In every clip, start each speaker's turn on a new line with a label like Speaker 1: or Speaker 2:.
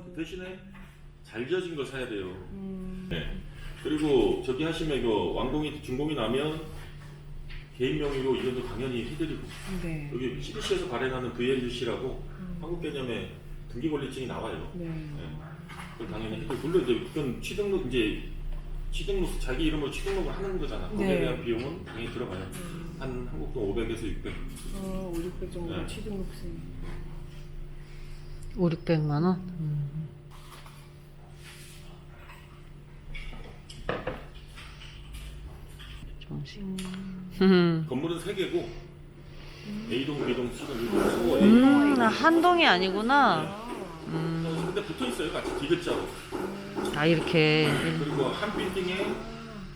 Speaker 1: 그 대신에 잘 지어진 걸 사야 돼요.
Speaker 2: 음.
Speaker 1: 네. 그리고 저기 하시면 이거 완공이 준공이 나면 개인 명의로 이름도 당연히 해드리고
Speaker 2: 네.
Speaker 1: 여기 CBC에서 발행하는 VLUC라고 한국 개념의 등기 권리증이 나와요.
Speaker 2: 네.
Speaker 1: 네. 그걸 당연히 해드리고 물론 이제 그건 취등록 이제 취등록 자기 이름으로 취등록을 하는 거잖아. 거기에
Speaker 2: 네.
Speaker 1: 대한 비용은 당연히 들어가요. 한 한국 돈 500에서 600.
Speaker 2: 어, 5, 600 정도
Speaker 1: 네.
Speaker 2: 취등록세.
Speaker 3: 5, 600만 원? 정식. 음,
Speaker 1: 건물은 3개고 A동, B동, C동, B동, 서워 A.
Speaker 3: 음, 한 동이 아니구나.
Speaker 1: 근데 붙어 있어요, 같이 디귿자로.
Speaker 3: 아, 이렇게.
Speaker 1: 그리고 한 빌딩에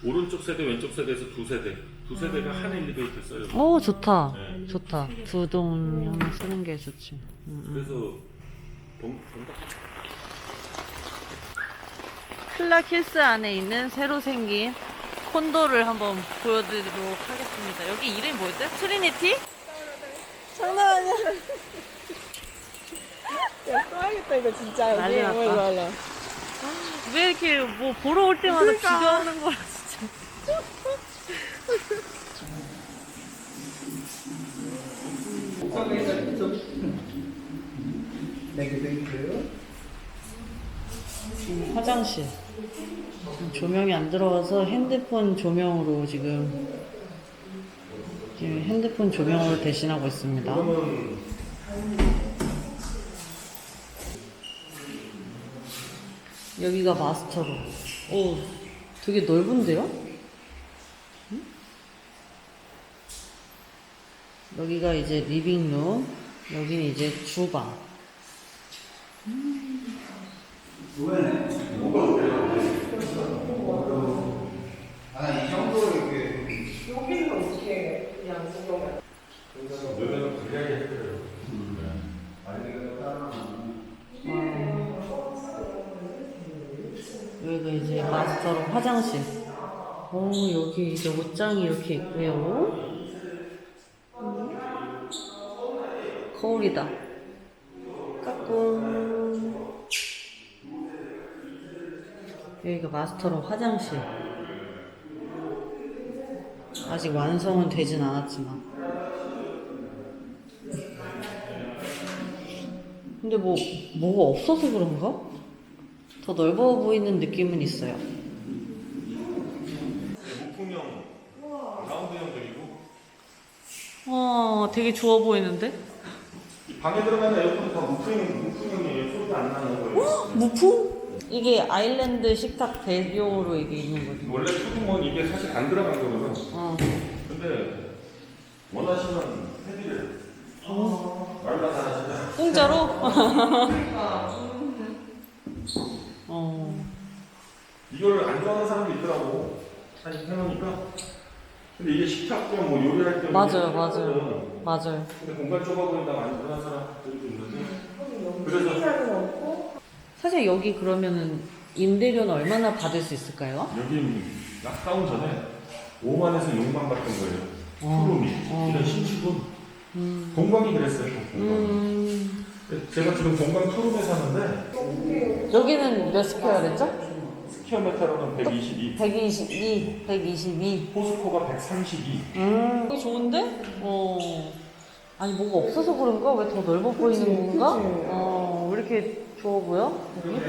Speaker 1: 오른쪽 세대, 왼쪽 세대에서 두 세대, 두 세대가 한 엘리베이터 써요.
Speaker 3: 오, 좋다.
Speaker 1: 네.
Speaker 3: 좋다. 두 동 쓰는 게 좋지. 음, 음.
Speaker 1: 그래서
Speaker 3: 클락 힐스 안에 있는 새로 생긴 콘도를 한번 보여드리도록 하겠습니다. 여기 이름이 뭐였죠? 트리니티?
Speaker 2: 장난 아니야. 야, 써야겠다, 이거 진짜. 여기.
Speaker 3: 난리 났다. 왜 이렇게 뭐 보러 올 때마다
Speaker 2: 그러니까.
Speaker 3: 비교하는 거야, 진짜. 지금 화장실. 조명이 안 들어와서 핸드폰 조명으로 지금 지금 핸드폰 조명으로 대신하고 있습니다. 여기가 마스터룸. 오, 되게 넓은데요? 응? 여기가 이제 리빙룸, 여기는 이제 주방. 여기가 이제 마스터룸 화장실. 오, 여기 이제 옷장이 이렇게 있고요. 거울이다. 여기가 마스터룸 화장실. 아직 완성은 되진 않았지만. 근데 뭐, 뭐가 없어서 그런가? 더 넓어 보이는 느낌은 있어요.
Speaker 1: 무풍형, 라운드형들이고
Speaker 3: 어, 되게 좋아 보이는데?
Speaker 1: 이 방에 들어가는 에어컨 다 무풍형, 무풍형이에요. 소리가 안 나는 거예요.
Speaker 3: 무풍? 이게 아일랜드 식탁 대용으로 이게 있는 거죠.
Speaker 1: 원래 소금은 이게 사실 안 들어간 거거든.
Speaker 3: 어.
Speaker 1: 근데 원하시면 해드려요. 말도 안 하시면
Speaker 3: 공짜로? 어.
Speaker 1: 이걸 안 좋아하는 사람도 있더라고. 사실 해놓으니까. 근데 이게 식탁 겸뭐 요리할 겸
Speaker 3: 맞아요,
Speaker 1: 이렇게
Speaker 3: 맞아요. 맞아요.
Speaker 1: 근데 공간 좁아 보인다고 안 좋아하는 사람들도 있는데. 그래서
Speaker 3: 사실 여기 그러면은 임대료는 얼마나 받을 수 있을까요?
Speaker 1: 여기 락다운 전에 5만에서 6만 받던 거예요.
Speaker 3: 어.
Speaker 1: 프롬이.
Speaker 3: 어.
Speaker 1: 이런 신축은
Speaker 3: 음.
Speaker 1: 공방이 그랬어요. 공방.
Speaker 3: 음.
Speaker 1: 제가 지금 공방 투룸에 사는데
Speaker 3: 여기는 몇 스퀘어 됐죠?
Speaker 1: 스퀘어메타로는 122,
Speaker 3: 122, 122.
Speaker 1: 포스코가 132.
Speaker 3: 음. 이게 좋은데? 어. 아니, 뭐가 없어서 그런가? 왜 더 넓어 보이는 건가? 어, 왜 이렇게 좋아 보여? 여기?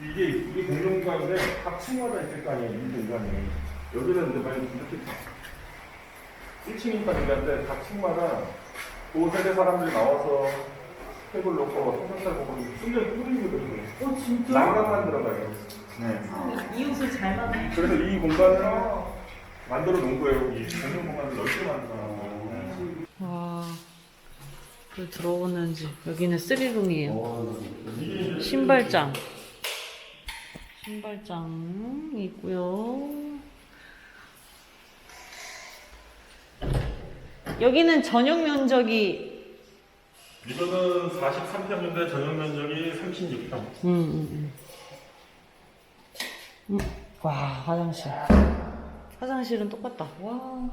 Speaker 1: 이게 이게 공용관인데 각 층마다 있을 거 아니에요, 이 공간이. 여기는 이제 만약 이렇게 1층이니까 얘기한데 각 층마다 그 세대 사람들이 나와서 테이블 놓고 삼겹살 먹고 순전 꾸리거든요.
Speaker 2: 어, 진짜?
Speaker 1: 난간만 들어가요. 네.
Speaker 2: 이웃을 잘 만나.
Speaker 1: 그래서 이 공간을 만들어 놓은 거예요. 이 공용 공간을 넓게 만들어.
Speaker 3: 왜 들어오는지. 여기는 쓰리룸이에요. 신발장. 신발장 있고요. 여기는 전용 면적이
Speaker 1: 이거는 43평인데 전용 면적이 36평.
Speaker 3: 음, 음, 음. 음. 와, 화장실. 화장실은 똑같다. 와.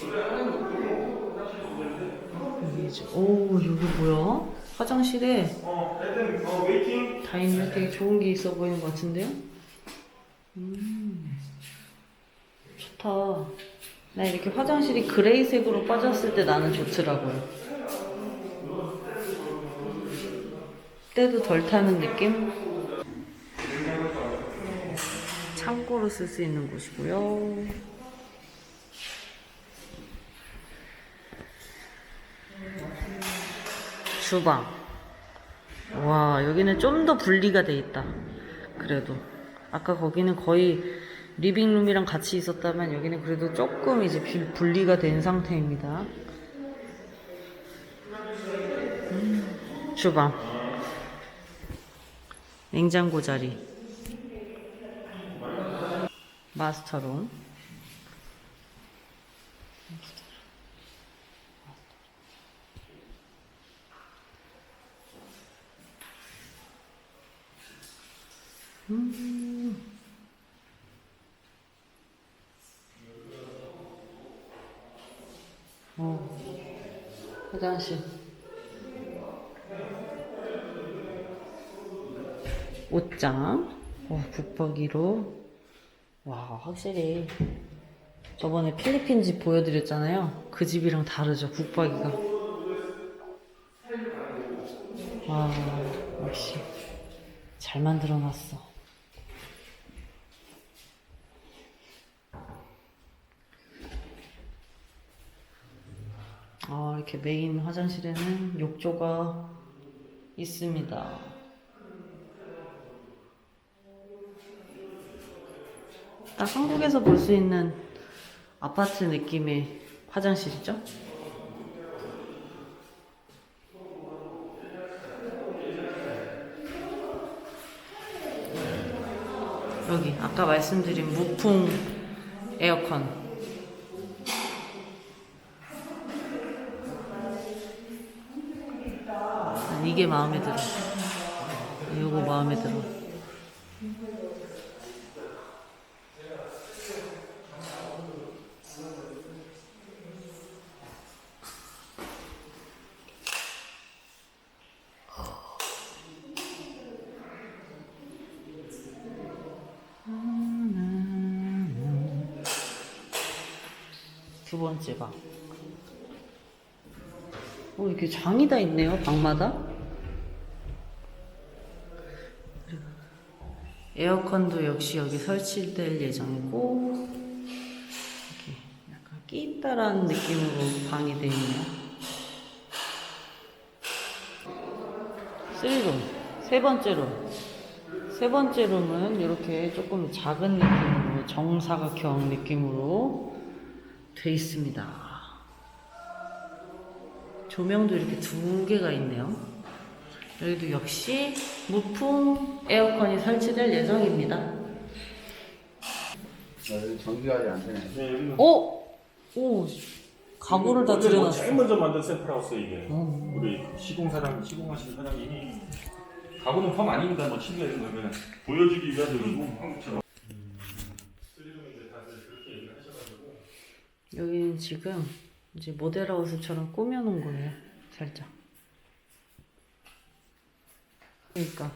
Speaker 3: 스 토리지. 오, 여기 뭐야? 화장실에
Speaker 1: 어, 애들 어 웨이팅.
Speaker 3: 다이닝 되게 좋은 게 있어 보이는 것 같은데요? 음, 좋다. 나 이렇게 화장실이 그레이색으로 빠졌을 때 나는 좋더라고요. 때도 덜 타는 느낌? 창고로 쓸 수 있는 곳이고요. 주방. 와, 여기는 좀 더 분리가 돼 있다. 그래도. 아까 거기는 거의 리빙룸이랑 같이 있었다면 여기는 그래도 조금 이제 비- 분리가 된 상태입니다. 음, 주방. 냉장고 자리. 마스터룸. 어, 화장실. 옷장. 와, 붙박이로. 와, 확실히. 저번에 필리핀 집 보여드렸잖아요. 그 집이랑 다르죠, 붙박이가. 와, 역시. 잘 만들어 놨어. 아, 이렇게 메인 화장실에는 욕조가 있습니다. 딱 한국에서 볼 수 있는 아파트 느낌의 화장실이죠? 여기 아까 말씀드린 무풍 에어컨 이게 마음에 들어. 이거 마음에 들어. 두 번째 방. 어, 이렇게 장이 다 있네요, 방마다. 그리고 에어컨도 역시 여기 설치될 예정이고, 이렇게 약간 끼있다라는 느낌으로 방이 되어 있네요. 3룸, 세 번째 룸. 세 번째 룸은 이렇게 조금 작은 느낌으로, 정사각형 느낌으로 돼 있습니다. 조명도 이렇게 두 개가 있네요. 여기도 역시 무풍 에어컨이 설치될 예정입니다.
Speaker 4: 전기관리 안 되네.
Speaker 1: 네, 여기는
Speaker 3: 오! 오! 가구를 다
Speaker 1: 제일
Speaker 3: 들여놨어.
Speaker 1: 먼저 만든 샘플하우스 이게.
Speaker 3: 어.
Speaker 1: 우리 시공 사장 시공하시는 사장님이 가구는 펌 아닙니다. 뭐 치기가 있는 거면 보여주기 위해서 그리고 한국처럼.
Speaker 3: 여기는 지금 이제 모델하우스처럼 꾸며놓은 거예요. 살짝. 그러니까.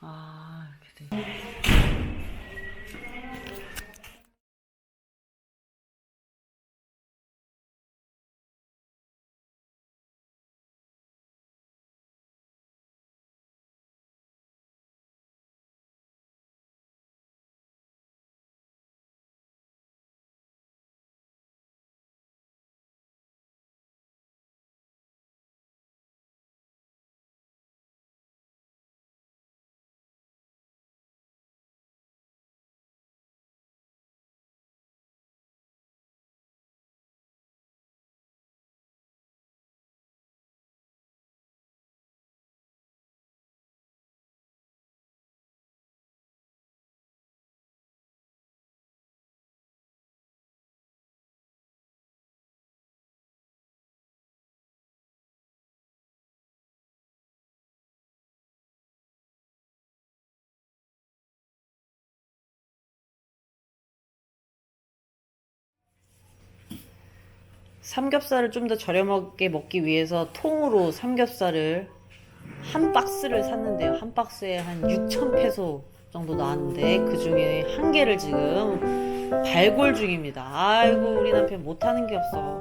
Speaker 3: 아, 이렇게 돼. 삼겹살을 좀 더 저렴하게 먹기 위해서 통으로 삼겹살을 한 박스를 샀는데요. 한 박스에 한 6천 페소 정도 나왔는데 그 중에 한 개를 지금 발골 중입니다. 아이고 우리 남편 못하는 게 없어.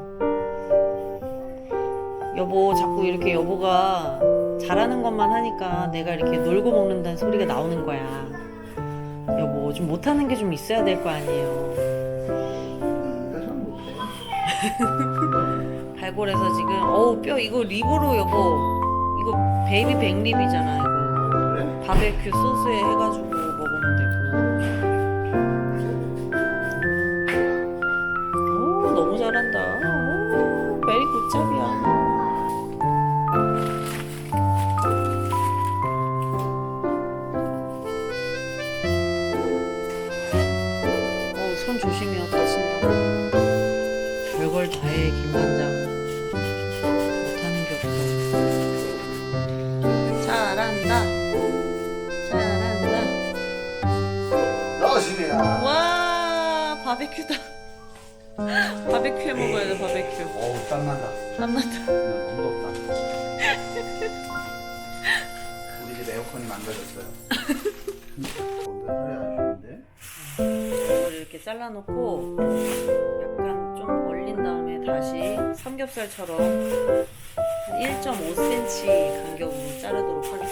Speaker 3: 여보 자꾸 이렇게 여보가 잘하는 것만 하니까 내가 이렇게 놀고 먹는다는 소리가 나오는 거야. 여보 좀 못하는 게 좀 있어야 될 거 아니에요.
Speaker 4: 못해.
Speaker 3: 발골해서 지금 어우 뼈 이거 립으로 여보 이거 베이비 백립이잖아 이거? 바베큐 소스에 해가지고 먹으면 되고 오 너무 잘한다 오 메리 굿잡이야 바베큐다 바베큐 해 먹어야 돼 바베큐
Speaker 4: 어우, 땀난다.
Speaker 3: 땀난다
Speaker 4: 너무 덥다. 우리 집 에어컨이 망가졌어요. 소리
Speaker 3: 이렇게 잘라놓고 약간 좀 얼린 다음에 다시 삼겹살처럼 한 1.5cm 간격으로 자르도록 하겠습니다